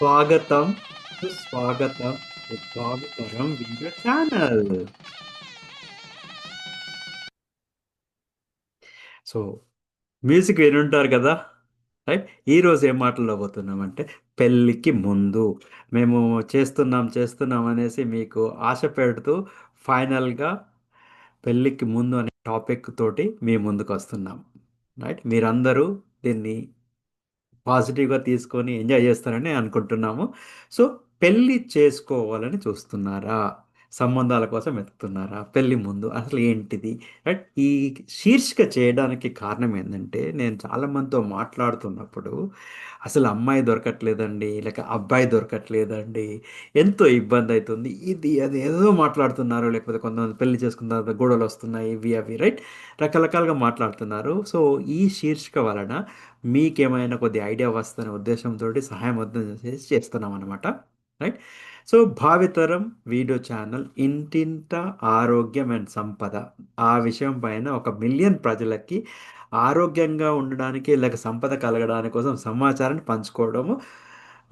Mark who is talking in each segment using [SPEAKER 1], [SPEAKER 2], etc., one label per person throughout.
[SPEAKER 1] స్వాగతం. స్వాగతం స్వాగతం వీడియో ఛానల్. సో మ్యూజిక్ వినుంటారు కదా? రైట్? ఈరోజు ఏం మాట్లాడబోతున్నామంటే పెళ్ళికి ముందు మేము చేస్తున్నాం చేస్తున్నాం అనేసి మీకు ఆశ పెడుతూ ఫైనల్గా పెళ్ళికి ముందు అనే టాపిక్ తోటి మీ ముందుకు వస్తున్నాం. రైట్? మీరందరూ దీన్ని పాజిటివ్గా తీసుకొని ఎంజాయ్ చేస్తారని అనుకుంటున్నాము. సో పెళ్ళి చేసుకోవాలని చూస్తున్నారా? సంబంధాల కోసం వెతుకుతున్నారా? పెళ్ళి ముందు అసలు ఏంటిది? రైట్ ఈ శీర్షిక చేయడానికి కారణం ఏంటంటే నేను చాలామందితో మాట్లాడుతున్నప్పుడు అసలు అమ్మాయి దొరకట్లేదండి లేక అబ్బాయి దొరకట్లేదండి ఎంతో ఇబ్బంది అవుతుంది ఇది అది ఏదో మాట్లాడుతున్నారు లేకపోతే కొంతమంది పెళ్ళి చేసుకున్న తర్వాత గొడవలు వస్తున్నాయి ఇవి అవి రైట్ రకరకాలుగా మాట్లాడుతున్నారు. సో ఈ శీర్షిక వలన మీకేమైనా కొద్ది ఐడియా వస్తుందనే ఉద్దేశంతో సహాయం వద్దని చేసి చేస్తున్నాం అనమాట right so Bhavitaram video channel Intinta Arogyam and సంపద. ఆ విషయం పైన ఒక మిలియన్ ప్రజలకి ఆరోగ్యంగా ఉండడానికి లేక సంపద కలగడానికి కోసం సమాచారాన్ని పంచుకోవడము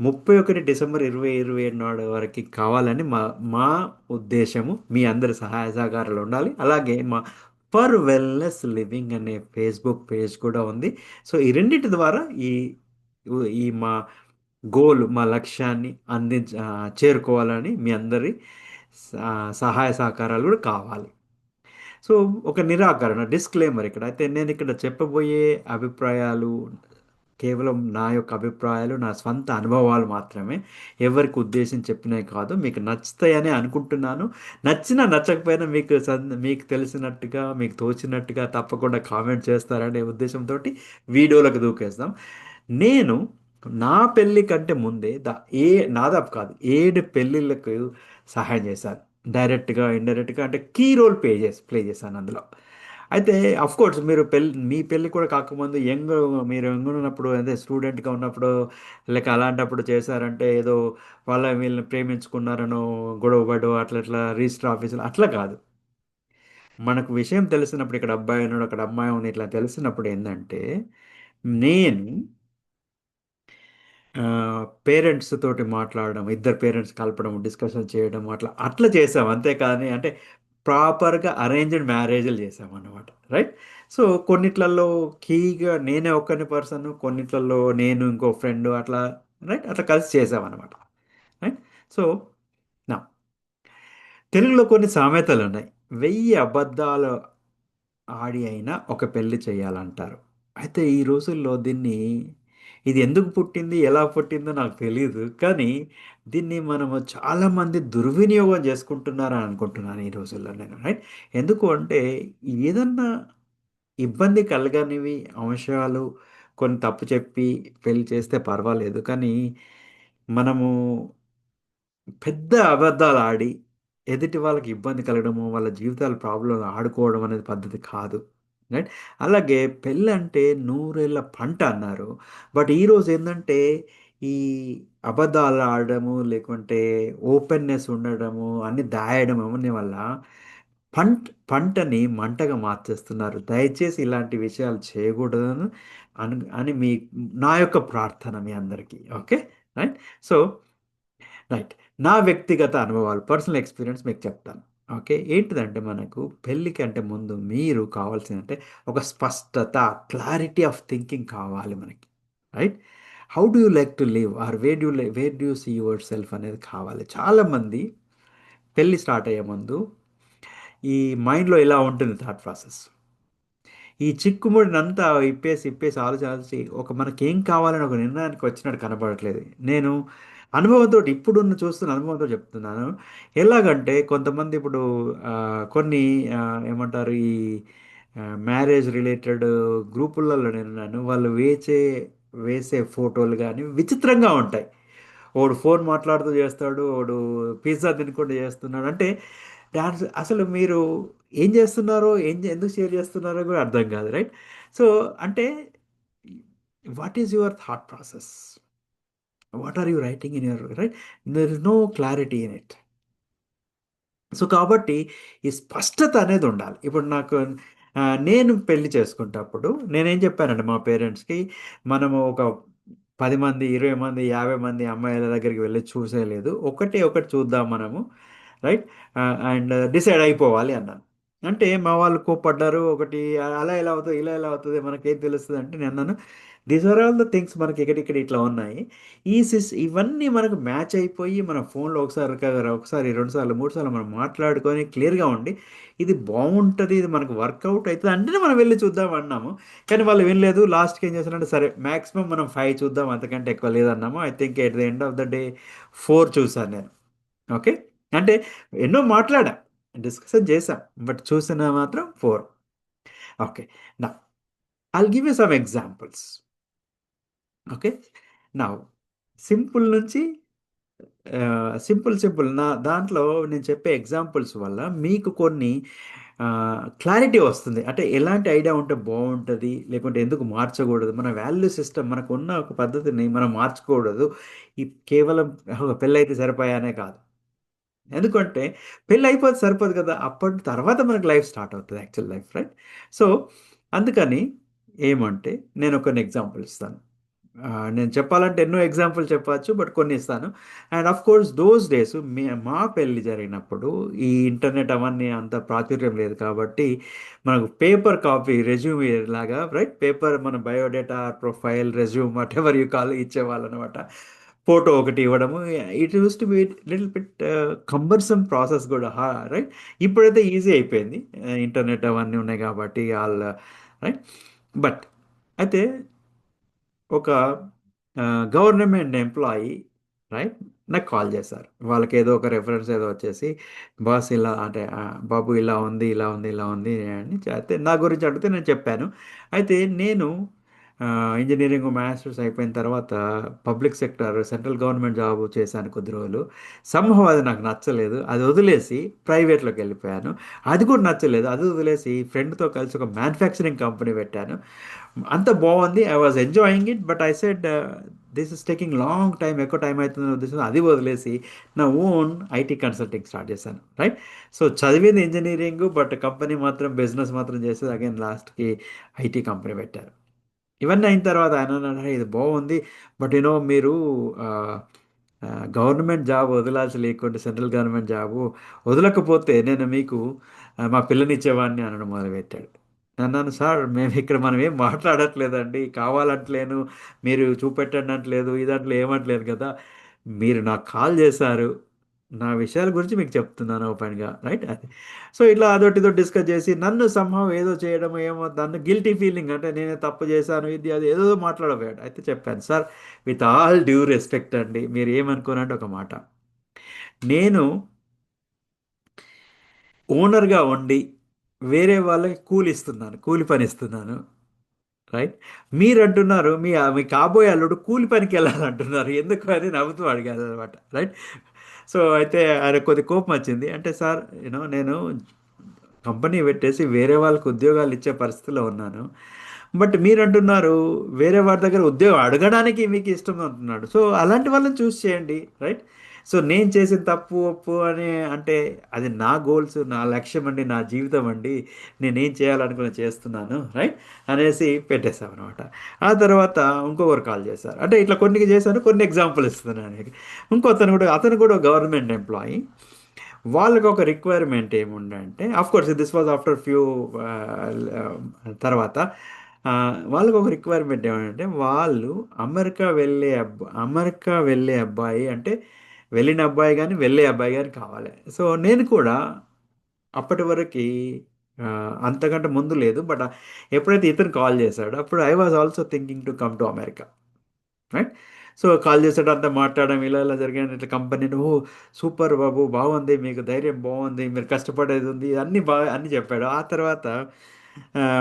[SPEAKER 1] ముప్పై ఒకటి డిసెంబర్ ఇరవై ఇరవై ఏడు నాడు వరకు కావాలని మా మా ఉద్దేశము. మీ అందరి సహాయ సహకారాలు ఉండాలి. అలాగే మా ఫర్ వెల్నెస్ లివింగ్ అనే ఫేస్బుక్ పేజ్ కూడా ఉంది. సో ఈ రెండింటి ద్వారా ఈ ఈ మా గోల్ మా లక్ష్యాన్ని అందించ చేరుకోవాలని మీ అందరి సహాయ సహకారాలు కూడా కావాలి. సో ఒక నిరాకరణ డిస్క్లైమర్ ఇక్కడ. అయితే నేను ఇక్కడ చెప్పబోయే అభిప్రాయాలు కేవలం నా యొక్క అభిప్రాయాలు నా స్వంత అనుభవాలు మాత్రమే. ఎవరికి ఉద్దేశం చెప్పినవి కాదు. మీకు నచ్చుతాయని అనుకుంటున్నాను. నచ్చినా నచ్చకపోయినా మీకు మీకు తెలిసినట్టుగా మీకు తోచినట్టుగా తప్పకుండా కామెంట్ చేస్తారనే ఉద్దేశంతో వీడియోలకు దూకేస్తాం నేను నా పెళ్ళి కంటే ముందే దా ఏ నాదాపు కాదు ఏడు పెళ్ళిళ్ళకు సహాయం చేశాను డైరెక్ట్గా ఇండైరెక్ట్గా అంటే కీ రోల్ ప్లే చేసి ప్లే చేశాను అందులో. అయితే కోర్స్ మీరు పెళ్ళి మీ పెళ్ళి కూడా కాకముందు యంగ్ మీరు యంగ్ ఉన్నప్పుడు అదే స్టూడెంట్గా ఉన్నప్పుడు లేక అలాంటప్పుడు చేశారంటే ఏదో వాళ్ళ వీళ్ళని ప్రేమించుకున్నారనో గొడవ పడు అట్లా ఇట్లా రిజిస్టర్ ఆఫీసులు అట్లా కాదు. మనకు విషయం తెలిసినప్పుడు ఇక్కడ అబ్బాయి ఉన్నాడు అక్కడ అమ్మాయి ఉంది ఇట్లా తెలిసినప్పుడు ఏంటంటే నేను పేరెంట్స్ తోటి మాట్లాడడం ఇద్దరు పేరెంట్స్ కలపడం డిస్కషన్ చేయడం అట్లా అట్లా చేసాం. అంతేకాని అంటే ప్రాపర్గా అరేంజ్డ్ మ్యారేజ్లు చేసాం అన్నమాట రైట్? సో కొన్నిట్లలో కీగా నేనే ఒక్కని పర్సన్ కొన్నిట్లలో నేను ఇంకో ఫ్రెండ్ అట్లా రైట్? అట్లా కలిసి చేసామన్నమాట. రైట్? సో నా తెలుగులో కొన్ని సామెతలు ఉన్నాయి. వెయ్యి అబద్ధాలు ఆడి అయినా ఒక పెళ్ళి చేయాలంటారు. అయితే ఈ రోజుల్లో దీన్ని ఇది ఎందుకు పుట్టింది? ఎలా పుట్టిందో నాకు తెలియదు కానీ దీన్ని మనము చాలామంది దుర్వినియోగం చేసుకుంటున్నారని అనుకుంటున్నాను ఈ రోజుల్లో నేను రైట్? ఎందుకు అంటే ఏదన్నా ఇబ్బంది కలగనివి అంశాలు కొన్ని తప్పు చెప్పి పెళ్ళి చేస్తే పర్వాలేదు. కానీ మనము పెద్ద అబద్ధాలు ఆడి ఎదుటి వాళ్ళకి ఇబ్బంది కలగడము వాళ్ళ జీవితాల ప్రాబ్లం ఆడుకోవడం అనేది పద్ధతి కాదు. రైట్? అలాగే పెళ్ళి అంటే నూరేళ్ళ పంట అన్నారు. బట్ ఈరోజు ఏంటంటే ఈ అబద్ధాలు ఆడడము లేకుంటే ఓపెన్నెస్ ఉండడము అన్ని దాయడం అవన్నీ వల్ల పంట పంటని మంటగా మార్చేస్తున్నారు. దయచేసి ఇలాంటి విషయాలు చేయకూడదని అని అని మీ నా యొక్క ప్రార్థన మీ అందరికీ. ఓకే? రైట్? So right. నా వ్యక్తిగత అనుభవాలు పర్సనల్ ఎక్స్పీరియన్స్ మీకు చెప్తాను. ఓకే. ఏంటిదంటే మనకు పెళ్ళికి అంటే ముందు మీరు కావాల్సిందంటే ఒక స్పష్టత క్లారిటీ ఆఫ్ థింకింగ్ కావాలి మనకి. Right? How do you like to live? Are we do we do see yourself అనేది కావాలి. చాలామంది పెళ్ళి స్టార్ట్ అయ్యే ముందు ఈ మైండ్లో ఇలా ఉంటుంది థాట్ ప్రాసెస్. ఈ చిక్కుముడినంతా ఇప్పేసి ఇప్పేసి ఆలోచించి ఒక మనకేం కావాలని ఒక నిర్ణయానికి వచ్చినట్టు కనబడట్లేదు. నేను అనుభవంతో ఇప్పుడున్న చూస్తున్న అనుభవంతో చెప్తున్నాను. ఎలాగంటే కొంతమంది ఇప్పుడు కొన్ని ఏమంటారు ఈ మ్యారేజ్ రిలేటెడ్ గ్రూపులలో నేను వాళ్ళు వేచే వేసే ఫోటోలు కానీ విచిత్రంగా ఉంటాయి. వాడు ఫోన్ మాట్లాడుతూ చేస్తాడు వాడు పిజ్జా తినకుండా చేస్తున్నాడు. అంటే డాన్స్ అసలు మీరు ఏం చేస్తున్నారో ఏం ఎందుకు షేర్ చేస్తున్నారో కూడా అర్థం కాదు రైట్? సో అంటే what is your thought process? What are you writing in your right there is no clarity in it so కాబట్టి ఈ స్పష్టత అనేది ఉండాలి. ఇప్పుడు నాకు నేను పెళ్ళి చేసుకుంటప్పుడు నేనేం చెప్పానండి మా పేరెంట్స్కి మనము ఒక పది మంది ఇరవై మంది యాభై మంది అమ్మాయిల దగ్గరికి వెళ్ళి చూసేయలేదు ఒకటి ఒకటి చూద్దాం మనము రైట్? అండ్ డిసైడ్ అయిపోవాలి అన్నాను. అంటే మా వాళ్ళు కోప్పడ్డారు ఒకటి అలా ఎలా అవుతుంది ఇలా ఎలా అవుతుంది మనకేం తెలుస్తుంది అంటే నేను అన్నాను these are all the things మనకి ఇక్కడిక్కడ ఇట్లా ఉన్నాయి. ఈ సిస్ ఇవన్నీ మనకు మ్యాచ్ అయిపోయి మన ఫోన్లో ఒకసారి ఒకసారి రెండు సార్లు మూడు సార్లు మనం మాట్లాడుకొని క్లియర్గా ఉండి ఇది బాగుంటుంది ఇది మనకు వర్కౌట్ అవుతుంది అంటేనే మనం వెళ్ళి చూద్దాం అన్నాము. కానీ వాళ్ళు వినలేదు. లాస్ట్కి ఏం చేశారంటే సరే మ్యాక్సిమం మనం ఫైవ్ చూద్దాం అంతకంటే ఎక్కువ లేదన్నాము. I think at the end of the day four చూసాను నేను. ఓకే అంటే ఎన్నో మాట్లాడా డిస్కషన్ చేసాం బట్ చూసిన మాత్రం ఫోర్ ఓకే నా I'll give you some examples okay? నా సింపుల్ నుంచి సింపుల్ సింపుల్. నా దాంట్లో నేను చెప్పే ఎగ్జాంపుల్స్ వల్ల మీకు కొన్ని క్లారిటీ వస్తుంది. అంటే ఎలాంటి ఐడియా ఉంటే బాగుంటుంది లేకుంటే ఎందుకు మార్చకూడదు? మన వాల్యూ సిస్టమ్ మనకు ఉన్న ఒక పద్ధతిని మనం మార్చకూడదు ఈ కేవలం పెళ్ళి అయితే సరిపోయానే కాదు. ఎందుకంటే పెళ్ళి అయిపోతే సరిపోదు కదా అప్పటి తర్వాత మనకు లైఫ్ స్టార్ట్ అవుతుంది యాక్చువల్ లైఫ్ రైట్? సో అందుకని ఏమంటే నేను కొన్ని ఎగ్జాంపుల్ ఇస్తాను. నేను చెప్పాలంటే ఎన్నో ఎగ్జాంపుల్ చెప్పచ్చు బట్ కొన్ని ఇస్తాను. And of course those days మే మా పెళ్ళి జరిగినప్పుడు ఈ ఇంటర్నెట్ అవన్నీ అంత ప్రాచుర్యం లేదు కాబట్టి మనకు పేపర్ కాపీ రెజ్యూమ్ లాగా రైట్? పేపర్ మన biodata profile resume whatever you call ఇచ్చేవాళ్ళు అనమాట ఫోటో ఒకటి ఇవ్వడము it used to be little bit cumbersome process కూడా రైట్? ఇప్పుడైతే ఈజీ అయిపోయింది. ఇంటర్నెట్ అవన్నీ ఉన్నాయి కాబట్టి వాళ్ళ రైట్? బట్ అయితే ఒక గవర్నమెంట్ ఎంప్లాయీ రైట్? నాకు కాల్ చేశారు. వాళ్ళకి ఏదో ఒక రెఫరెన్స్ ఏదో వచ్చేసి బాస్ ఇలా అంటే బాబు ఇలా ఉంది ఇలా ఉంది ఇలా ఉంది అని అయితే నా గురించి అడిగితే నేను చెప్పాను. అయితే నేను ఇంజనీరింగ్ మాస్టర్స్ అయిపోయిన తర్వాత public sector central government job చేశాను కొద్ది రోజులు. సంభవం అది నాకు నచ్చలేదు. అది వదిలేసి ప్రైవేట్లోకి వెళ్ళిపోయాను. అది కూడా నచ్చలేదు. అది వదిలేసి ఫ్రెండ్తో కలిసి ఒక మ్యానుఫ్యాక్చరింగ్ కంపెనీ పెట్టాను. అంత బాగుంది. I was enjoying it but I said this is taking long time ఎక్కువ టైం అవుతుంది ఉద్దేశం అది వదిలేసి నా ఓన్ ఐటీ కన్సల్టింగ్ స్టార్ట్ చేశాను. రైట్ సో చదివింది ఇంజనీరింగ్ బట్ కంపెనీ మాత్రం బిజినెస్ మాత్రం చేసేది అగైన్ లాస్ట్కి ఐటీ కంపెనీ పెట్టారు. ఇవన్నీ అయిన తర్వాత ఆయన అన్నాడు ఇది బాగుంది. బట్ యూనో మీరు గవర్నమెంట్ జాబ్ వదలాల్సి లేకుంటే సెంట్రల్ గవర్నమెంట్ జాబు వదలకపోతే నేను మీకు మా పిల్లనిచ్చేవాడిని అనడం మొదలుపెట్టాడు. అన్నాను సార్ మేము ఇక్కడ మనం ఏం మాట్లాడట్లేదండి. కావాలంటలేను. మీరు చూపెట్టండి అంటలేదు ఇదంట్లో ఏమంటలేదు కదా. మీరు నాకు కాల్ చేశారు. నా విషయాల గురించి మీకు చెప్తున్నాను ఓపెన్గా రైట్ అది. సో ఇట్లా అదొకటి ఇదో డిస్కస్ చేసి నన్ను సంభవం ఏదో చేయడం ఏమో నన్ను గిల్టీ ఫీలింగ్ అంటే నేనే తప్పు చేశాను ఇది అది ఏదో మాట్లాడబోయాడు. అయితే చెప్పాను sir with all due respect అండి మీరు ఏమనుకోనంటే ఒక మాట. నేను ఓనర్గా ఉండి వేరే వాళ్ళకి కూలి ఇస్తున్నాను కూలి పని ఇస్తున్నాను రైట్ మీరు అంటున్నారు మీ మీ కాబోయే అల్లుడు కూలి పనికి వెళ్ళాలంటున్నారు ఎందుకు అని నవ్వుతూ అడిగారు అనమాట రైట్ సో అయితే ఆయన కొద్ది కోపం వచ్చింది. అంటే సార్ యూనో నేను కంపెనీ పెట్టేసి వేరే వాళ్ళకి ఉద్యోగాలు ఇచ్చే పరిస్థితిలో ఉన్నాను. బట్ మీరు అంటున్నారు వేరే వారి దగ్గర ఉద్యోగం అడగడానికి మీకు ఇష్టం అంటున్నాడు సో అలాంటి వాళ్ళని చూస్ చేయండి రైట్ సో నేను చేసిన తప్పు ఒప్పు అని అంటే అది నా గోల్స్ నా లక్ష్యం అండి నా జీవితం అండి. నేనేం చేయాలనుకుని చేస్తున్నాను రైట్? అనేసి పెట్టేశామన్నమాట. ఆ తర్వాత ఇంకొకరు కాల్ చేశారు. అంటే ఇట్లా కొన్ని చేశాను కొన్ని ఎగ్జాంపుల్ ఇస్తున్నాను ఇంకో అతను కూడా అతను కూడా గవర్నమెంట్ ఎంప్లాయీ. వాళ్ళకి ఒక requirement ఏముండంటే of course this was after few తర్వాత వాళ్ళకు వాళ్ళకి ఒక రిక్వైర్మెంట్ ఏమంటే వాళ్ళు అమెరికా వెళ్ళే అబ్బా అమెరికా వెళ్ళే అబ్బాయి అంటే వెళ్ళిన అబ్బాయి కానీ వెళ్ళే అబ్బాయి కానీ కావాలి. సో నేను కూడా అప్పటి వరకు అంతకంటే ముందు లేదు. బట్ ఎప్పుడైతే ఇతను కాల్ చేశాడో అప్పుడు I was also thinking to come to America right so call చేసాడు అంతా మాట్లాడడం ఇలా ఇలా జరిగాను ఇట్లా కంపెనీ ఓ సూపర్ బాబు బాగుంది మీకు ధైర్యం బాగుంది మీరు కష్టపడేది ఉంది అన్నీ బాగా అన్నీ చెప్పాడు. ఆ తర్వాత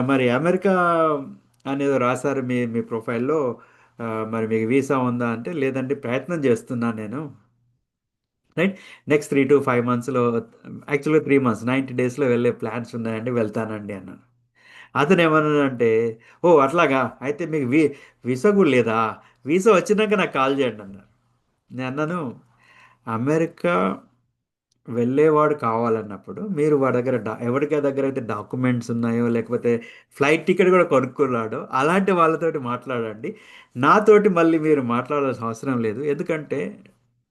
[SPEAKER 1] మరి అమెరికా అనేది రాశారు మీ మీ ప్రొఫైల్లో మరి మీకు వీసా ఉందా అంటే లేదంటే ప్రయత్నం చేస్తున్నాను నేను. Right next three to five మంత్స్లో యాక్చువల్గా త్రీ మంత్స్ నైంటీ డేస్లో వెళ్ళే ప్లాన్స్ ఉన్నాయండి వెళ్తానండి అన్నాను అతను ఏమన్నాడంటే ఓ అట్లాగా? అయితే మీకు వీ వీసా కూడా లేదా? వీసా వచ్చినాక నాకు కాల్ చేయండి అన్నారు. నేను అన్నాను అమెరికా వెళ్ళేవాడు కావాలన్నప్పుడు మీరు వాడి దగ్గర డా ఎవరికి దగ్గర అయితే డాక్యుమెంట్స్ ఉన్నాయో లేకపోతే ఫ్లైట్ టికెట్ కూడా కొనుక్కున్నాడో అలాంటి వాళ్ళతోటి మాట్లాడండి. నాతోటి మళ్ళీ మీరు మాట్లాడాల్సిన అవసరం లేదు. ఎందుకంటే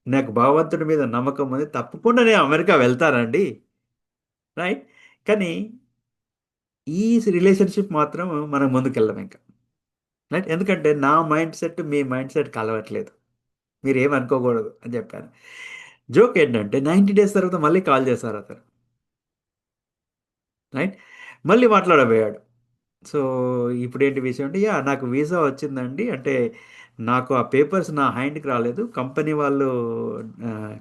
[SPEAKER 1] నాకు భగవంతుడి మీద నమ్మకం ఉంది. తప్పకుండా నేను అమెరికా వెళ్తానండి. రైట్ కానీ ఈ రిలేషన్షిప్ మాత్రం మనం ముందుకెళ్ళాం ఇంకా. రైట్ ఎందుకంటే నా మైండ్ సెట్ మీ మైండ్ సెట్ కలవట్లేదు. మీరు ఏమనుకోకూడదు అని చెప్పాను. జోక్ ఏంటంటే నైంటీ డేస్ తర్వాత మళ్ళీ కాల్ చేశారు అతను. రైట్ మళ్ళీ మాట్లాడబోయాడు. సో ఇప్పుడు ఏంటి విషయం అంటే యా నాకు వీసా వచ్చిందండి. అంటే నాకు ఆ పేపర్స్ నా హ్యాండ్కి రాలేదు. కంపెనీ వాళ్ళు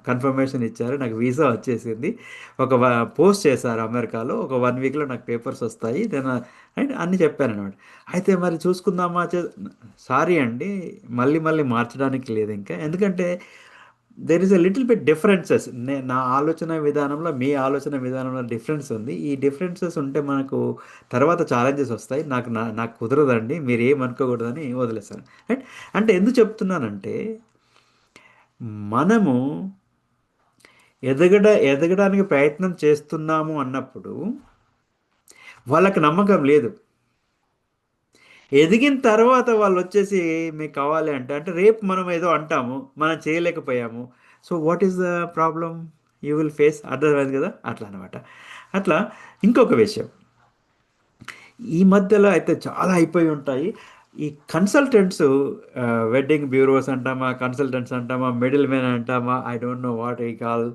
[SPEAKER 1] కన్ఫర్మేషన్ ఇచ్చారు. నాకు వీసా వచ్చేసింది. ఒక పోస్ట్ చేశారు అమెరికాలో. ఒక వన్ వీక్లో నాకు పేపర్స్ వస్తాయి. నేను అండ్ అన్నీ చెప్పాను అనమాట అయితే మరి చూసుకుందామా? సారీ అండి. మళ్ళీ మళ్ళీ మార్చడానికి లేదు ఇంకా. ఎందుకంటే there is a little bit differences నే నా ఆలోచన విధానంలో మీ ఆలోచన విధానంలో డిఫరెన్స్ ఉంది. ఈ డిఫరెన్సెస్ ఉంటే మనకు తర్వాత ఛాలెంజెస్ వస్తాయి. నాకు నా నాకు కుదరదండి. మీరు ఏమనుకోకూడదని వదిలేస్తాను రైట్ అంటే ఎందుకు చెప్తున్నానంటే మనము ఎదగడ ఎదగడానికి ప్రయత్నం చేస్తున్నాము అన్నప్పుడు వాళ్ళకి నమ్మకం లేదు. ఎదిగిన తర్వాత వాళ్ళు వచ్చేసి మీకు కావాలి అంటే అంటే రేపు మనం ఏదో అంటాము మనం చేయలేకపోయాము. So what is the problem you will face అర్థమైంది కదా? అట్లా అనమాట అట్లా ఇంకొక విషయం. ఈ మధ్యలో అయితే చాలా అయిపోయి ఉంటాయి. ఈ కన్సల్టెంట్స్ వెడ్డింగ్ బ్యూరోస్ అంటామా కన్సల్టెంట్స్ అంటామా మిడిల్ మ్యాన్ అంటామా I don't know what we call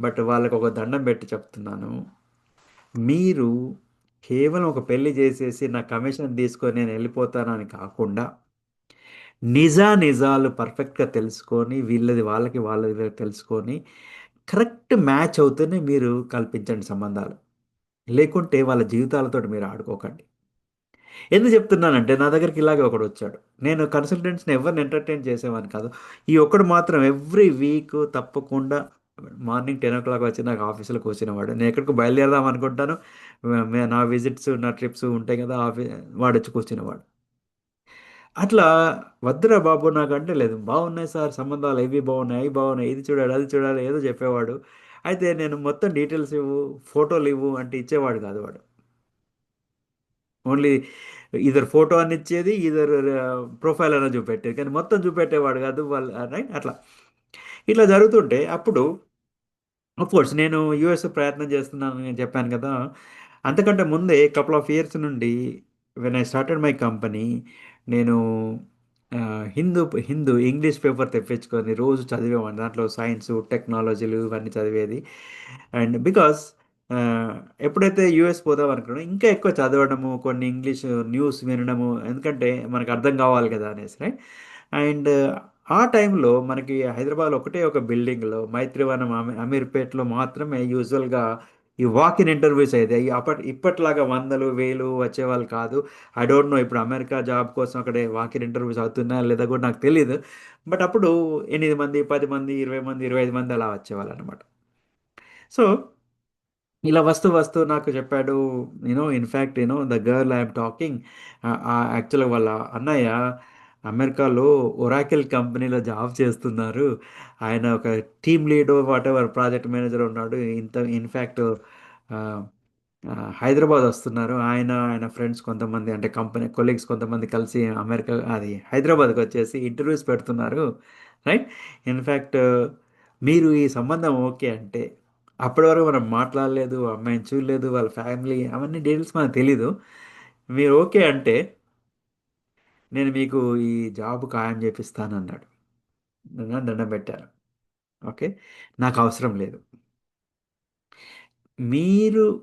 [SPEAKER 1] but వాళ్ళకు ఒక దండం పెట్టి చెప్తున్నాను. మీరు కేవలం ఒక పెళ్ళి చేసేసి నా కమిషన్ తీసుకొని నేను వెళ్ళిపోతానని కాకుండా నిజా నిజాలు పర్ఫెక్ట్గా తెలుసుకొని వీళ్ళది వాళ్ళకి వాళ్ళది తెలుసుకొని కరెక్ట్ మ్యాచ్ అవుతూనే మీరు కల్పించండి సంబంధాలు. లేకుంటే వాళ్ళ జీవితాలతో మీరు ఆడుకోకండి. ఎందుకు చెప్తున్నానంటే నా దగ్గరికి ఇలాగే ఒకడు వచ్చాడు. నేను కన్సల్టెంట్స్ని ఎవరిని ఎంటర్టైన్ చేసేవాని కాదు. ఈ ఒక్కడు మాత్రం ఎవ్రీ వీక్ తప్పకుండా మార్నింగ్ టెన్ ఓ క్లాక్ వచ్చి నాకు ఆఫీసులో కూర్చునేవాడు. నేను ఎక్కడికి బయలుదేరదాం అనుకుంటాను. నా విజిట్స్ నా ట్రిప్స్ ఉంటాయి కదా ఆఫీ వాడు వచ్చి కూర్చునేవాడు అట్లా వద్దురా బాబు నాకు అంటే లేదు. బాగున్నాయి సార్ సంబంధాలు ఇవి బాగున్నాయి అవి బాగున్నాయి ఇది చూడాలి అది చూడాలి ఏదో చెప్పేవాడు. అయితే నేను మొత్తం డీటెయిల్స్ ఇవ్వు ఫోటోలు ఇవ్వు అంటే ఇచ్చేవాడు కాదు వాడు. ఓన్లీ ఇద్దరు ఫోటో అని ఇచ్చేది ఇద్దరు ప్రొఫైల్ uh, అన్న చూపెట్టేది. కానీ మొత్తం చూపెట్టేవాడు కాదు వాళ్ళు రైట్ uh, అట్లా. ఇట్లా జరుగుతుంటే అప్పుడు కోర్స్ నేను యూఎస్ ప్రయత్నం చేస్తున్నాను నేను చెప్పాను కదా అంతకంటే ముందే కపుల్ ఆఫ్ ఇయర్స్ నుండి when I started my company నేను హిందూ హిందూ ఇంగ్లీష్ పేపర్ తెప్పించుకొని రోజు చదివేవాడిని. దాంట్లో సైన్స్ టెక్నాలజీలు ఇవన్నీ చదివేది. అండ్ బికాస్ ఎప్పుడైతే యూఎస్ పోదాం అనుకున్నాం ఇంకా ఎక్కువ చదవడము కొన్ని ఇంగ్లీష్ న్యూస్ వినడము ఎందుకంటే మనకు అర్థం కావాలి కదా అనేసి రైట్ అండ్ ఆ టైంలో మనకి హైదరాబాద్ ఒకటే ఒక బిల్డింగ్లో మైత్రివనం అమీర్పేట్లో మాత్రమే యూజువల్గా ఈ వాకిన్ ఇంటర్వ్యూస్ అయితే అప్పటి ఇప్పట్లాగా వందలు వేలు వచ్చేవాళ్ళు కాదు. ఐ డోంట్ నో ఇప్పుడు అమెరికా జాబ్ కోసం అక్కడే వాకిన్ ఇంటర్వ్యూస్ అవుతున్నాయా లేదా కూడా నాకు తెలియదు బట్ అప్పుడు ఎనిమిది మంది పది మంది ఇరవై మంది ఇరవై ఐదు మంది అలా వచ్చేవాళ్ళు అనమాట సో ఇలా వస్తూ వస్తూ నాకు చెప్పాడు you know in fact you know the girl I'm talking యాక్చువల్గా వాళ్ళ అన్నయ్య అమెరికాలో ఒరాకిల్ కంపెనీలో జాబ్ చేస్తున్నారు. ఆయన ఒక team lead whatever project manager ఉన్నాడు. ఇంత ఇన్ఫ్యాక్ట్ హైదరాబాద్ వస్తున్నారు. ఆయన ఆయన ఫ్రెండ్స్ కొంతమంది అంటే కంపెనీ కొలీగ్స్ కొంతమంది కలిసి అమెరికా అది హైదరాబాద్కి వచ్చేసి ఇంటర్వ్యూస్ పెడుతున్నారు. రైట్? ఇన్ఫ్యాక్ట్ మీరు ఈ సంబంధం ఓకే అంటే అప్పటి వరకు మనం మాట్లాడలేదు అమ్మాయిని చూడలేదు వాళ్ళ ఫ్యామిలీ అవన్నీ డీటెయిల్స్ మనకు తెలీదు. మీరు ఓకే అంటే నేను మీకు ఈ జాబ్ ఖాయం చేపిస్తాను అన్నాడు నన్ను దండం పెట్టాను ఓకే? నాకు అవసరం లేదు. మీరు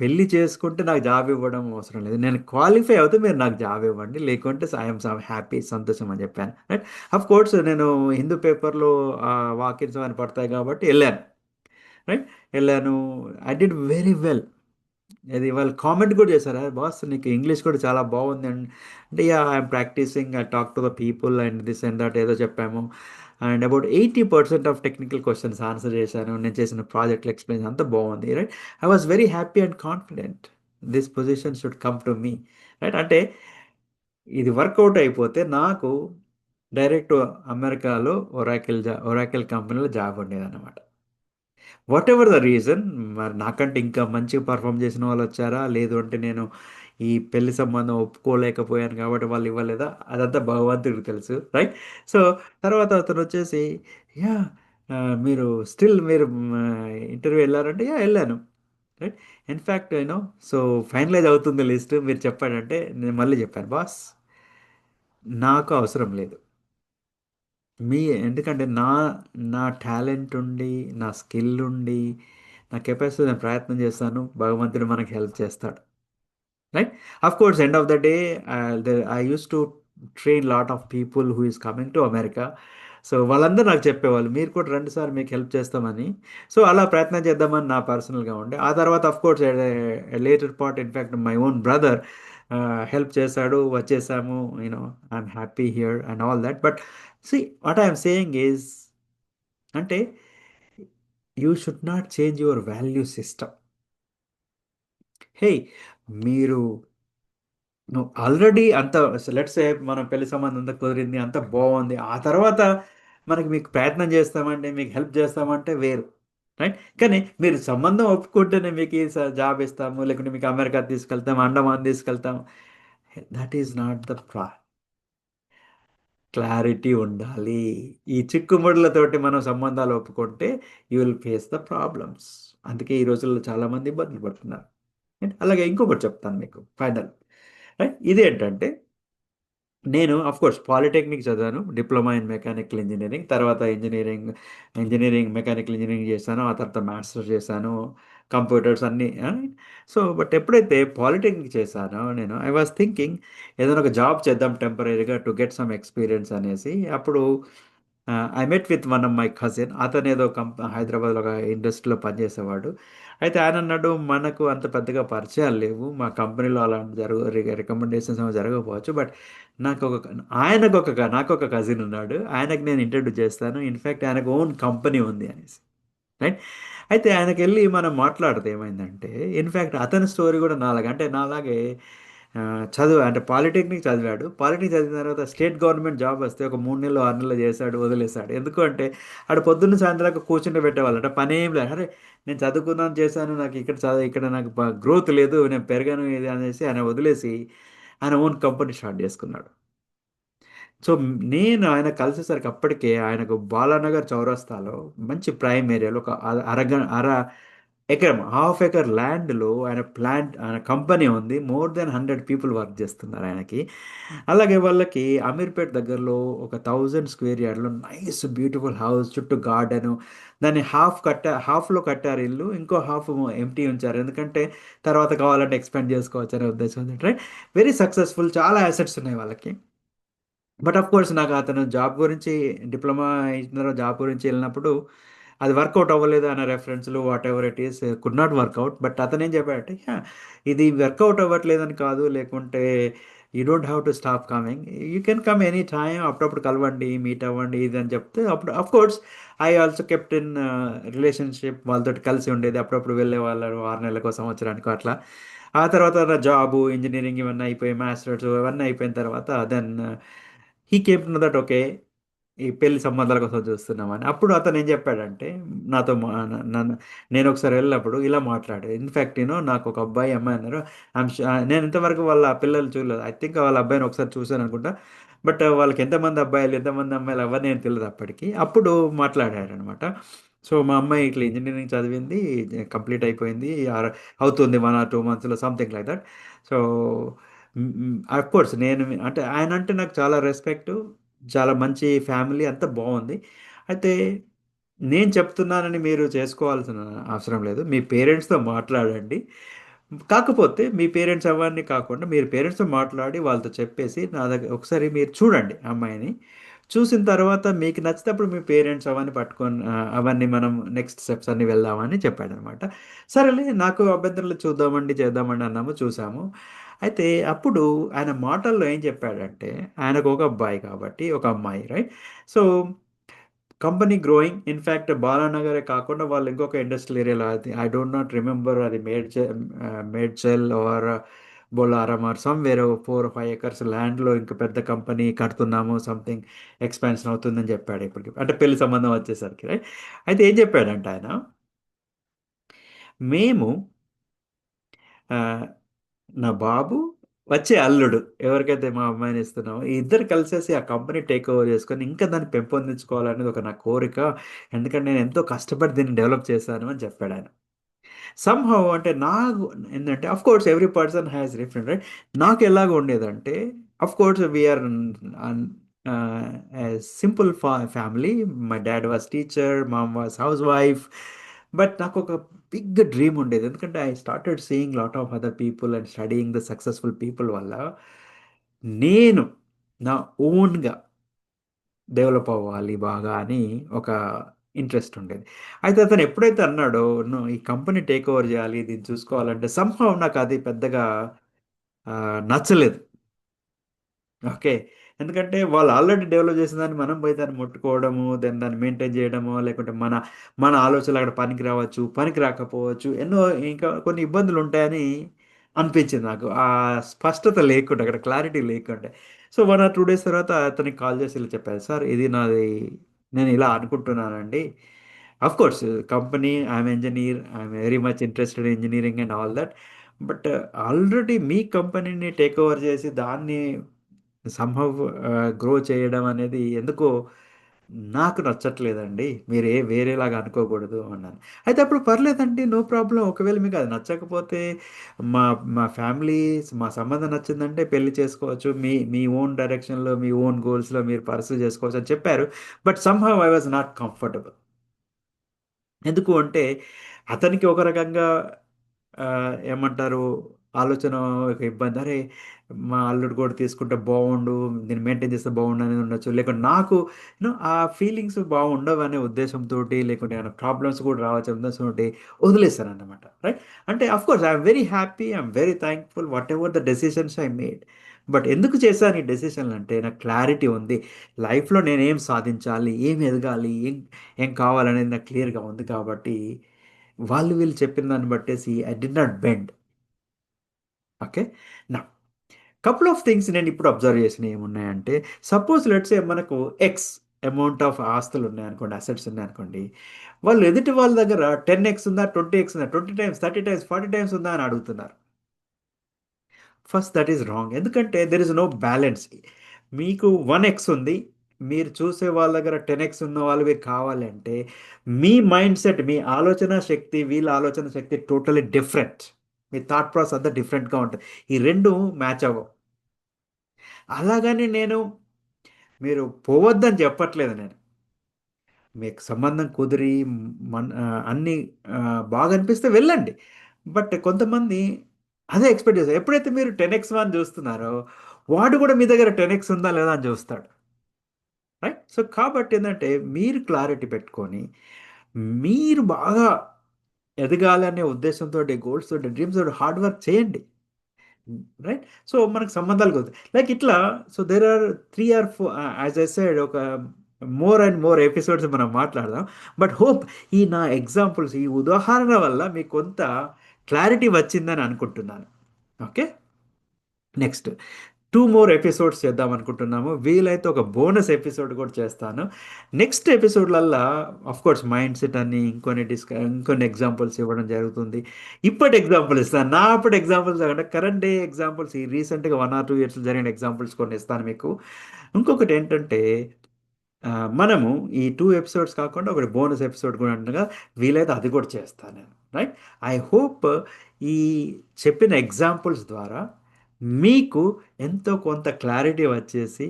[SPEAKER 1] పెళ్ళి చేసుకుంటే నాకు జాబ్ ఇవ్వడం అవసరం లేదు. నేను క్వాలిఫై అవుతే మీరు నాకు జాబ్ ఇవ్వండి. లేకుంటే ఐఎమ్ హ్యాపీ సంతోషం అని చెప్పాను. రైట్? అఫ్ కోర్స్ నేను హిందూ పేపర్లో వాకిన్స్ అని పడతాయి కాబట్టి వెళ్ళాను. రైట్? వెళ్ళాను. I did very well. ఇది వాళ్ళు కామెంట్ కూడా చేశారు? బాస్ నీకు ఇంగ్లీష్ కూడా చాలా బాగుంది. అండ్ అంటే yeah I'm practising I talk to the people and this and that ఏదో చెప్పాము. And about eighty percent of technical questions answer చేశాను. నేను చేసిన ప్రాజెక్ట్ ఎక్స్ప్లెయిన్ అంతా బాగుంది. Right I was very happy and confident this position should come to me right అంటే ఇది work out అయిపోతే నాకు డైరెక్ట్ అమెరికాలో ఒరాకిల్ జా ఒరాకిల్ కంపెనీలో జాబ్ ఉండేదన్నమాట. వాట్ ఎవర్ ద రీజన్ మరి నాకంటే ఇంకా మంచిగా పర్ఫామ్ చేసిన వాళ్ళు వచ్చారా? లేదు అంటే నేను ఈ పెళ్ళి సంబంధం ఒప్పుకోలేకపోయాను కాబట్టి వాళ్ళు ఇవ్వలేదా? అదంతా భగవంతుడికి తెలుసు రైట్ సో తర్వాత అతను వచ్చేసి యా మీరు స్టిల్ మీరు ఇంటర్వ్యూ వెళ్ళారంటే యా వెళ్ళాను right in fact you know so finalise అవుతుంది లిస్ట్ మీరు చెప్పాడంటే నేను మళ్ళీ చెప్పాను బాస్ నాకు అవసరం లేదు మీ ఎందుకంటే నా నా టాలెంట్ ఉండి నా స్కిల్ ఉండి నా కెపాసిటీ నేను ప్రయత్నం చేస్తాను భగవంతుడు మనకి హెల్ప్ చేస్తాడు. Right of course end of the day I use to train lot of people who is coming to America so వాళ్ళందరూ నాకు చెప్పేవాళ్ళు మీరు కూడా రెండు సార్ మీకు హెల్ప్ చేస్తామని. సో అలా ప్రయత్నం చేద్దామని నా పర్సనల్గా ఉండే. ఆ తర్వాత of course later part in fact my own brother help చేశాడు వచ్చేసాము you know I'm happy here and all that but see what I'm saying is అంటే you should not change your value system hey మీరు already అంత let's ఏ మనం పెళ్ళి సంబంధం అంతా కుదిరింది అంత బాగుంది. ఆ తర్వాత మనకి మీకు ప్రయత్నం చేస్తామంటే మీకు హెల్ప్ చేస్తామంటే వేరు. రైట్ కానీ మీరు సంబంధం ఒప్పుకుంటేనే మీకు జాబ్ ఇస్తాము లేకుంటే మీకు అమెరికా తీసుకెళ్తాం అండమాన్ తీసుకెళ్తాం దట్ ఈస్ నాట్ ద ప్రా క్లారిటీ ఉండాలి. ఈ చిక్కుముడులతోటి మనం సంబంధాలు ఒప్పుకుంటే you will face the problems అందుకే ఈ రోజుల్లో చాలామంది ఇబ్బందులు పడుతున్నారు. అలాగే ఇంకొకటి చెప్తాను మీకు ఫైనల్ రైట్ ఇదేంటంటే నేను అఫ్ కోర్స్ పాలిటెక్నిక్ చదివాను డిప్లొమా ఇన్ మెకానికల్ ఇంజనీరింగ్ తర్వాత ఇంజనీరింగ్ ఇంజనీరింగ్ మెకానికల్ ఇంజనీరింగ్ చేశాను ఆ తర్వాత మాస్టర్స్ చేశాను కంప్యూటర్స్ అన్నీ సో బట్ ఎప్పుడైతే పాలిటెక్నిక్ చేశానో నేను ఐ వాజ్ థింకింగ్ ఏదైనా ఒక జాబ్ చేద్దాం టెంపరీగా టు గెట్ సమ్ ఎక్స్పీరియన్స్ అనేసి అప్పుడు I met with one of my cousin అతను ఏదో కంప హైదరాబాద్లో ఒక ఇండస్ట్రీలో పనిచేసేవాడు. అయితే ఆయన అన్నాడు మనకు అంత పెద్దగా పరిచయాలు లేవు. మా కంపెనీలో అలాంటి జరగ రికమెండేషన్స్ ఏమో జరగకపోవచ్చు. బట్ నాకు ఒక ఆయనకు ఒక నాకు ఒక కజిన్ ఉన్నాడు. ఆయనకు నేను ఇంట్రడ్యూస్ చేస్తాను. ఇన్ఫ్యాక్ట్ ఆయనకు ఓన్ కంపెనీ ఉంది అనేసి. రైట్ అయితే ఆయనకి వెళ్ళి మనం మాట్లాడితే ఏమైందంటే ఇన్ఫ్యాక్ట్ అతని స్టోరీ కూడా నాలాగే అంటే నాలాగే చదువు అంటే పాలిటెక్నిక్ చదివాడు. పాలిటెక్నిక్ చదివిన తర్వాత స్టేట్ గవర్నమెంట్ జాబ్ వస్తే ఒక మూడు నెలలు ఆరు నెలలు చేశాడు వదిలేశాడు. ఎందుకు అంటే ఆడ పొద్దున్న సాయంత్రం కూర్చుంటే పెట్టేవాళ్ళు. అంటే పని ఏం లేదు. అరే నేను చదువుకున్నాను చేశాను నాకు ఇక్కడ చదువు ఇక్కడ నాకు గ్రోత్ లేదు నేను పెరగాను ఇది అనేసి ఆయన వదిలేసి ఆయన ఓన్ కంపెనీ స్టార్ట్ చేసుకున్నాడు. సో నేను ఆయన కలిసేసరికి అప్పటికే ఆయనకు బాలానగర్ చౌరస్తాలో మంచి ప్రైమ్ ఏరియాలో ఒక అర అరగ అర ఎకరం హాఫ్ ఎకర్ ల్యాండ్లో ఆయన ప్లాంట్ ఆయన కంపెనీ ఉంది. More than hundred people work చేస్తున్నారు ఆయనకి. అలాగే వాళ్ళకి అమీర్పేట్ దగ్గరలో ఒక థౌజండ్ స్క్వేర్ యార్డ్లో నైస్ బ్యూటిఫుల్ హౌస్ చుట్టూ గార్డెను. దాన్ని హాఫ్ కట్టా హాఫ్లో కట్టారు ఇల్లు ఇంకో హాఫ్ ఎంటీ ఉంచారు. ఎందుకంటే తర్వాత కావాలంటే ఎక్స్పాండ్ చేసుకోవచ్చు అనే ఉద్దేశం రైట్? Very successful. చాలా అసెట్స్ ఉన్నాయి వాళ్ళకి. బట్ ఆఫ్ కోర్స్ నాకు అతను జాబ్ గురించి డిప్లొమా అయిన తర్వాత జాబ్ గురించి వెళ్ళినప్పుడు అది వర్కౌట్ అవ్వలేదు అన్న రెఫరెన్స్లు whatever it is could not work out but అతను ఏం చెప్పాడంటే ఇది వర్కౌట్ అవ్వట్లేదని కాదు. లేకుంటే you don't have to stop coming you can come any time అప్పుడప్పుడు కలవండి మీట్ అవ్వండి ఇది అని చెప్తే అప్పుడు of course I also kept in relationship వాళ్ళతో కలిసి ఉండేది. అప్పుడప్పుడు వెళ్ళే వాళ్ళు ఆరు నెలలకు సంవత్సరానికి అట్లా. ఆ తర్వాత నా జాబు ఇంజనీరింగ్ ఇవన్నీ అయిపోయి మాస్టర్స్ ఇవన్నీ అయిపోయిన తర్వాత then he came that okay ఈ పెళ్ళి సంబంధాల కోసం చూస్తున్నామని. అప్పుడు అతను ఏం చెప్పాడంటే నాతో మా- నన్ను నేను ఒకసారి వెళ్ళినప్పుడు ఇలా మాట్లాడే. ఇన్ఫ్యాక్ట్ నేను నాకు ఒక అబ్బాయి అమ్మాయి అన్నారు. నేను ఇంతవరకు వాళ్ళ పిల్లలు చూడలేదు. ఐ థింక్ వాళ్ళ అబ్బాయిని ఒకసారి చూశాను అనుకుంటా. బట్ వాళ్ళకి ఎంతమంది అబ్బాయిలు ఎంతమంది అమ్మాయిలు ఎవరు నేను తెలియదు అప్పటికి. అప్పుడు మాట్లాడారు అనమాట సో మా అమ్మాయి ఇట్లా ఇంజనీరింగ్ చదివింది కంప్లీట్ అయిపోయింది ఆర్- అవుతుంది వన్ ఆర్ టూ మంత్స్లో something like that so of course నేను అంటే ఆయన అంటే నాకు చాలా రెస్పెక్ట్ చాలా మంచి ఫ్యామిలీ అంతా బాగుంది. అయితే నేను చెప్తున్నానని మీరు చేసుకోవాల్సిన అవసరం లేదు. మీ పేరెంట్స్తో మాట్లాడండి. కాకపోతే మీ పేరెంట్స్ అవన్నీ కాకుండా మీరు పేరెంట్స్తో మాట్లాడి వాళ్ళతో చెప్పేసి నా దగ్గర ఒకసారి మీరు చూడండి అమ్మాయిని. చూసిన తర్వాత మీకు నచ్చినప్పుడు మీ పేరెంట్స్ అవన్నీ పట్టుకొని అవన్నీ మనం నెక్స్ట్ స్టెప్స్ అన్ని వెళ్దామని చెప్పాడనమాట. సరేలే నాకు అభ్యంతరాలు చూద్దామండి చేద్దామండి అన్నాము చూసాము. అయితే అప్పుడు ఆయన మాటల్లో ఏం చెప్పాడంటే ఆయనకు ఒక అబ్బాయి కాబట్టి ఒక అమ్మాయి right so company growing. In fact బాలానగరే కాకుండా వాళ్ళు ఇంకొక ఇండస్ట్రియల్ ఏరియాలో అది ఐ డోంట్ నాట్ రిమెంబర్ అది Medchal Medchal or Bollaram or some వేరే ఫోర్ ఫైవ్ ఎకర్స్ ల్యాండ్లో ఇంకా పెద్ద కంపెనీ కడుతున్నాము సంథింగ్ ఎక్స్పాన్షన్ అవుతుందని చెప్పాడు ఇప్పటికి. అంటే పెళ్ళి సంబంధం వచ్చేసరికి రైట్ అయితే ఏం చెప్పాడంటే ఆయన? మేము నా బాబు వచ్చే అల్లుడు. ఎవరికైతే మా అమ్మాయిని ఇస్తున్నామో ఈ ఇద్దరు కలిసేసి ఆ కంపెనీ టేక్ ఓవర్ చేసుకొని ఇంకా దాన్ని పెంపొందించుకోవాలనేది ఒక నా కోరిక. ఎందుకంటే నేను ఎంతో కష్టపడి దీన్ని డెవలప్ చేశాను అని చెప్పాడు ఆయన. సంహవ్ అంటే నాకు ఏంటంటే of course every person has different right నాకు ఎలాగ ఉండేదంటే of course we are simple family my dad was teacher mom was house wife but నాకు ఒక బిగ్ డ్రీమ్ ఉండేది. ఎందుకంటే I started seeing lot of other people and studying the successful people వల్ల నేను నా ఓన్గా డెవలప్ అవ్వాలి బాగా అని ఒక ఇంట్రెస్ట్ ఉండేది. అయితే అతను ఎప్పుడైతే అన్నాడో నువ్వు ఈ కంపెనీ టేక్ ఓవర్ చేయాలి దీన్ని చూసుకోవాలంటే సంభవం నాకు అది పెద్దగా నచ్చలేదు. ఓకే. ఎందుకంటే వాళ్ళు ఆల్రెడీ డెవలప్ చేసిన దాన్ని మనం పోయి దాన్ని ముట్టుకోవడము దాన్ని దాన్ని మెయింటైన్ చేయడము లేకుంటే మన మన ఆలోచనలు అక్కడ పనికి రావచ్చు పనికి రాకపోవచ్చు ఎన్నో ఇంకా కొన్ని ఇబ్బందులు ఉంటాయని అనిపించింది నాకు. ఆ స్పష్టత లేకుండా అక్కడ క్లారిటీ లేకుండా. So one or two days తర్వాత అతనికి కాల్ చేసి ఇలా చెప్పారు సార్ ఇది నాది నేను ఇలా అనుకుంటున్నానండి. Of course company I'm engineer I'm very much interested engineering and all that but already మీ కంపెనీని టేక్ ఓవర్ చేసి దాన్ని సంభవ్ గ్రో చేయడం అనేది ఎందుకో నాకు నచ్చట్లేదండి. మీరు ఏ వేరేలాగా అనుకోకూడదు అన్నాను. అయితే అప్పుడు పర్లేదండి నో ప్రాబ్లం ఒకవేళ మీకు అది నచ్చకపోతే మా మా ఫ్యామిలీ మా సంబంధం నచ్చిందంటే పెళ్ళి చేసుకోవచ్చు. మీ మీ ఓన్ డైరెక్షన్లో మీ ఓన్ గోల్స్లో మీరు పర్సూ చేసుకోవచ్చు అని చెప్పారు. But somehow I was not comfortable ఎందుకు అంటే అతనికి ఒక రకంగా ఏమంటారు ఆలోచన ఒక ఇబ్బంది. అరే మా అల్లుడు కూడా తీసుకుంటే బాగుండు నేను మెయింటైన్ చేస్తే బాగుండు అనేది ఉండొచ్చు. లేకుంటే నాకు యూనో ఆ ఫీలింగ్స్ బాగుండవు అనే ఉద్దేశంతో లేకుంటే ఏమైనా ప్రాబ్లమ్స్ కూడా రావచ్చు ఉద్దేశంతో వదిలేస్తాను అన్నమాట రైట్? అంటే of course I'm very happy I'm very thankful whatever the decisions I made but ఎందుకు చేశాను ఈ డెసిషన్లు అంటే నాకు క్లారిటీ ఉంది. లైఫ్లో నేను ఏం సాధించాలి ఏం ఎదగాలి ఏం ఏం కావాలనేది నాకు క్లియర్గా ఉంది కాబట్టి వాళ్ళు వీళ్ళు చెప్పిన దాన్ని బట్టేసి I did not bend okay నా కపుల్ ఆఫ్ థింగ్స్ నేను ఇప్పుడు అబ్జర్వ్ చేసిన ఏమున్నాయంటే సపోజ్ లెట్సే మనకు ఎక్స్ అమౌంట్ ఆఫ్ ఆస్తులు ఉన్నాయనుకోండి అసెట్స్ ఉన్నాయనుకోండి వాళ్ళు ఎదుటి వాళ్ళ దగ్గర టెన్ ఎక్స్ ఉందా ట్వంటీ ఎక్స్ ఉందా twenty times thirty times forty times ఉందా అని అడుగుతున్నారు. ఫస్ట్ దట్ ఈస్ రాంగ్ ఎందుకంటే దెర్ ఇస్ నో బ్యాలెన్స్ మీకు వన్ ఎక్స్ ఉంది మీరు చూసే వాళ్ళ దగ్గర టెన్ ఎక్స్ ఉన్న వాళ్ళవి కావాలి అంటే మీ మైండ్ సెట్ మీ ఆలోచన శక్తి వీళ్ళ ఆలోచన శక్తి టోటలీ డిఫరెంట్ మీ థాట్ ప్రాసెస్ అంతా డిఫరెంట్గా ఉంటుంది. ఈ రెండు మ్యాచ్ అవ్వవు. అలాగని నేను మీరు పోవద్దని చెప్పట్లేదు నేను. మీకు సంబంధం కుదిరి మన అన్నీ బాగా అనిపిస్తే వెళ్ళండి. బట్ కొంతమంది అదే ఎక్స్పెక్ట్ చేస్తారు. ఎప్పుడైతే మీరు టెన్ ఎక్స్ వన్ చూస్తున్నారో వాడు కూడా మీ దగ్గర టెన్ ఎక్స్ ఉందా లేదా అని చూస్తాడు. రైట్ సో కాబట్టి ఏంటంటే మీరు క్లారిటీ పెట్టుకొని మీరు బాగా ఎదగాలనే ఉద్దేశంతో గోల్స్ తోటి డ్రీమ్స్ తోటి హార్డ్ వర్క్ చేయండి. రైట్ సో మనకు సంబంధాలు కొద్ది. లైక్ ఇట్లా so there are three or four as I said ఒక మోర్ అండ్ మోర్ ఎపిసోడ్స్ మనం మాట్లాడదాం. బట్ హోప్ ఈ నా ఎగ్జాంపుల్స్ ఈ ఉదాహరణ వల్ల మీకు కొంత క్లారిటీ వచ్చిందని అనుకుంటున్నాను. Okay next two more episodes చేద్దాం అనుకుంటున్నాము. వీలైతే ఒక బోనస్ ఎపిసోడ్ కూడా చేస్తాను. నెక్స్ట్ ఎపిసోడ్లల్లా అఫ్ కోర్స్ మైండ్ సెట్ అని ఇంకొన్ని డిస్క ఇంకొన్ని ఎగ్జాంపుల్స్ ఇవ్వడం జరుగుతుంది. ఇప్పటి ఎగ్జాంపుల్ ఇస్తాను. నా అప్పటి ఎగ్జాంపుల్స్ కాకుండా కరెంట్ డే ఎగ్జాంపుల్స్ ఈ రీసెంట్గా వన్ ఆర్ టూ ఇయర్స్ జరిగిన ఎగ్జాంపుల్స్ కొన్ని ఇస్తాను మీకు. ఇంకొకటి ఏంటంటే మనము ఈ టూ ఎపిసోడ్స్ కాకుండా ఒకటి బోనస్ ఎపిసోడ్ కూడా అంటుగా వీలైతే అది కూడా చేస్తాను. నేను రైట్ ఐ హోప్ ఈ చెప్పిన ఎగ్జాంపుల్స్ ద్వారా మీకు ఎంతో కొంత క్లారిటీ వచ్చేసి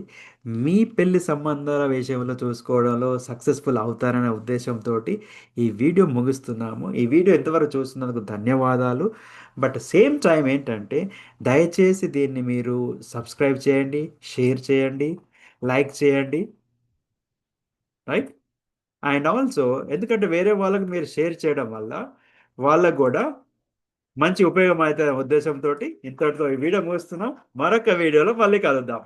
[SPEAKER 1] మీ పెళ్ళి సంబంధాల విషయంలో చూసుకోవడంలో సక్సెస్ఫుల్ అవుతారనే ఉద్దేశంతో ఈ వీడియో ముగిస్తున్నాము. ఈ వీడియో ఎంతవరకు చూస్తున్నందుకు ధన్యవాదాలు. బట్ సేమ్ టైం ఏంటంటే దయచేసి దీన్ని మీరు సబ్స్క్రైబ్ చేయండి షేర్ చేయండి లైక్ చేయండి. రైట్ అండ్ ఆల్సో ఎందుకంటే వేరే వాళ్ళకి మీరు షేర్ చేయడం వల్ల వాళ్ళకు కూడా మంచి ఉపయోగం అవుతుంది ఉద్దేశంతో ఇంతటితో ఈ వీడియో ముగిస్తున్నాం. మరొక వీడియోలో మళ్ళీ కలుద్దాం.